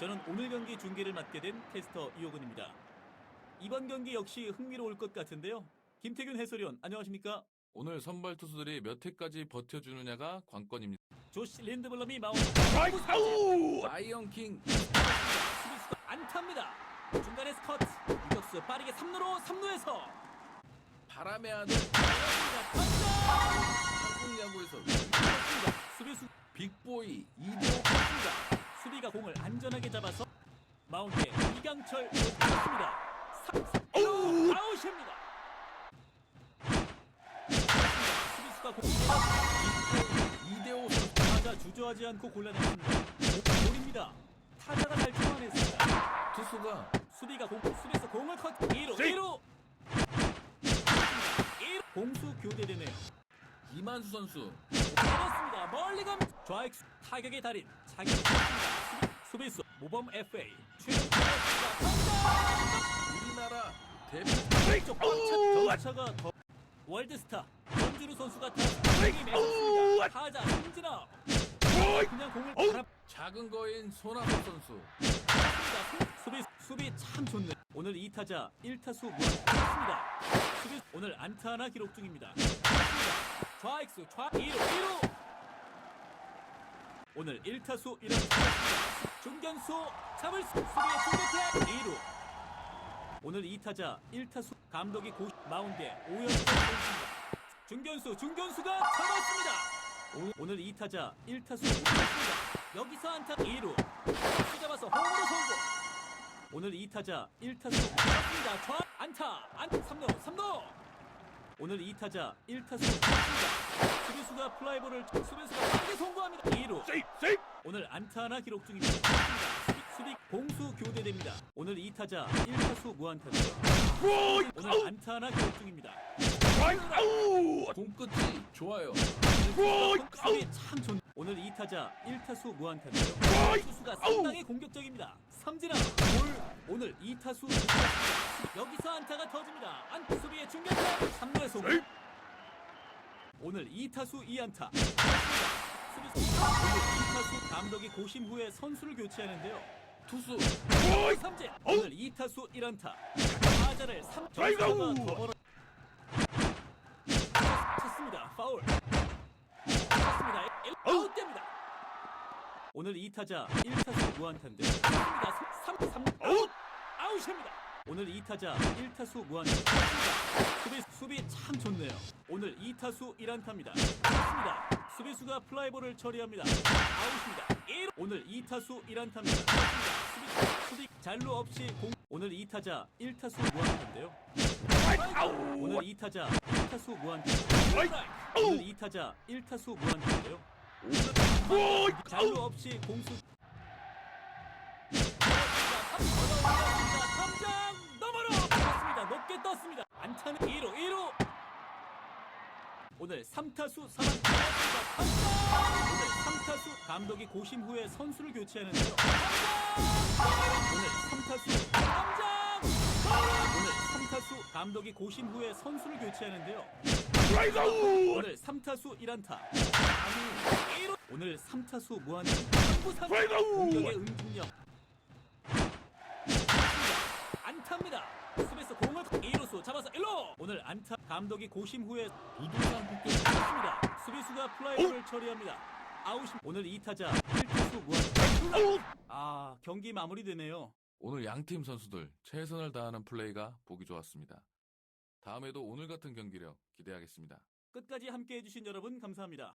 저는 오늘 경기 중계를 맡게 된 캐스터 이호근입니다. 이번 경기 역시 흥미로울 것 같은데요. 김태균 해설위원 안녕하십니까? 오늘 선발 투수들이 몇 회까지 버텨주느냐가 관건입니다. 조시 린드블럼이 마운 라이언 킹 수비수가 안타입니다. 중간에 스커트 유격수 빠르게 3루로 3루에서 바람의 아들 한국 야구에서 수비수 빅보이 이대 공을 안전하게 잡아서 마운드에 이강철 놓습니다. 3, 3, 아웃입니다. 수비수가 공 이대호 타자 주저하지 않고 골라냈습니다. 볼입니다. 타자가 잘 초안했습니다. 투수가 수비가 공 수비에서 공을 컷 2루 1루 1루 공수 교대되네요. 이만수 선수 잡았습니다. 멀리 감 좌익수 타격의 달인 자기 수비, 수비수 모범 FA 우리나라 대표 왼쪽 더 월드스타 전준우 선수가 타격이 매섭습니다. 타자 승진아. 그냥 공을 바라 작은 거인 손아섭 선수. 수비 수비 참 좋네. 오늘 2타자 1타수 무안타입니다. 수비 오늘 안타 하나 기록 중입니다. 좌익수 좌 2루 1루. 오늘 1타수 1안타 중견수 잡을 수 수비의 중견태 2루. 오늘 2타자 1타수 감독이 고 마운드에 오연수 선수입니다. 중견수 중견수가 잡았습니다. 오- 오늘 2타자 1타수 5타수입니다. 여기서 안타. 2루. 수 잡아서 홈으로 성공. 오늘 2타자 1타수 잡습니다. 좌 안타. 안 3루 3루 오늘 2타자 1타수 잡습니다. 수비수가 플라이볼을 수비수가 빠르게 송구합니다. 2루 오늘 안타 하나 기록 중입니다. 수비, 수비 공수 교대됩니다. 오늘 2타자 1타수 무안타죠. 오늘 안타 하나 기록 중입니다. 공끝이 좋아요 수비 참 좋. 오늘 2타자 1타수 무안타인데요. 투수가 상당히 공격적입니다. 삼진아 볼 오늘 2타수 여기서 안타가 터집니다. 안 수비의 중견타 3루의 송. 오늘 2타수 2안타. 수비수 오늘 2타수 감독이 고심 후에 선수를 교체하는데요. 투수 삼진 오늘 2타수 1안타. 타자를 3점수가 더 벌어. 파울. 쳤습니다. 1 아웃됩니다. 오늘 2타자 1타수 무안타인데 쳤습니다. 3 3 3 아웃 아웃입니다. 오늘 2타자 1타수 무안타. 수비 수비 참 좋네요. 오늘 2타수 1안타입니다. 쳤습니다. 수비수가 플라이볼을 처리합니다. 아웃입니다. 1 오늘 2타수 1안타입니다. 수비 수비 잔루 없이 공 오늘 2타자 1타수 무안타인데요. 오늘 2타자 1타수 무안타. 오늘 2타자 1타수 무안타인데요. 오늘 잔루 없이 공수 탐장 넘어로 떴습니다. 높게 떴습니다. 안타는 2루 2루 오늘 3타수 3안타 오늘 3타수 감독이 고심 후에 선수를 교체하는데요. 오늘 3타수 탐장 오늘 3타수 감독이 고심 후에 선수를 교체하는데요. 오늘 3타수 1안타. 아니, 1루. 오늘 3타수 무한타. 3구 3 공격의 응집력. 안타입니다. 수비에서 공을 2루수 잡아서 1루. 오늘 안타 감독이 고심 후에 부동산 폭격 습니다 수비수가 플라이볼을 처리합니다. 아웃이 오늘 2타자 1타수 무한타. 아, 경기 마무리되네요. 오늘 양팀 선수들 최선을 다하는 플레이가 보기 좋았습니다. 다음에도 오늘 같은 경기력 기대하겠습니다. 끝까지 함께 해주신 여러분 감사합니다.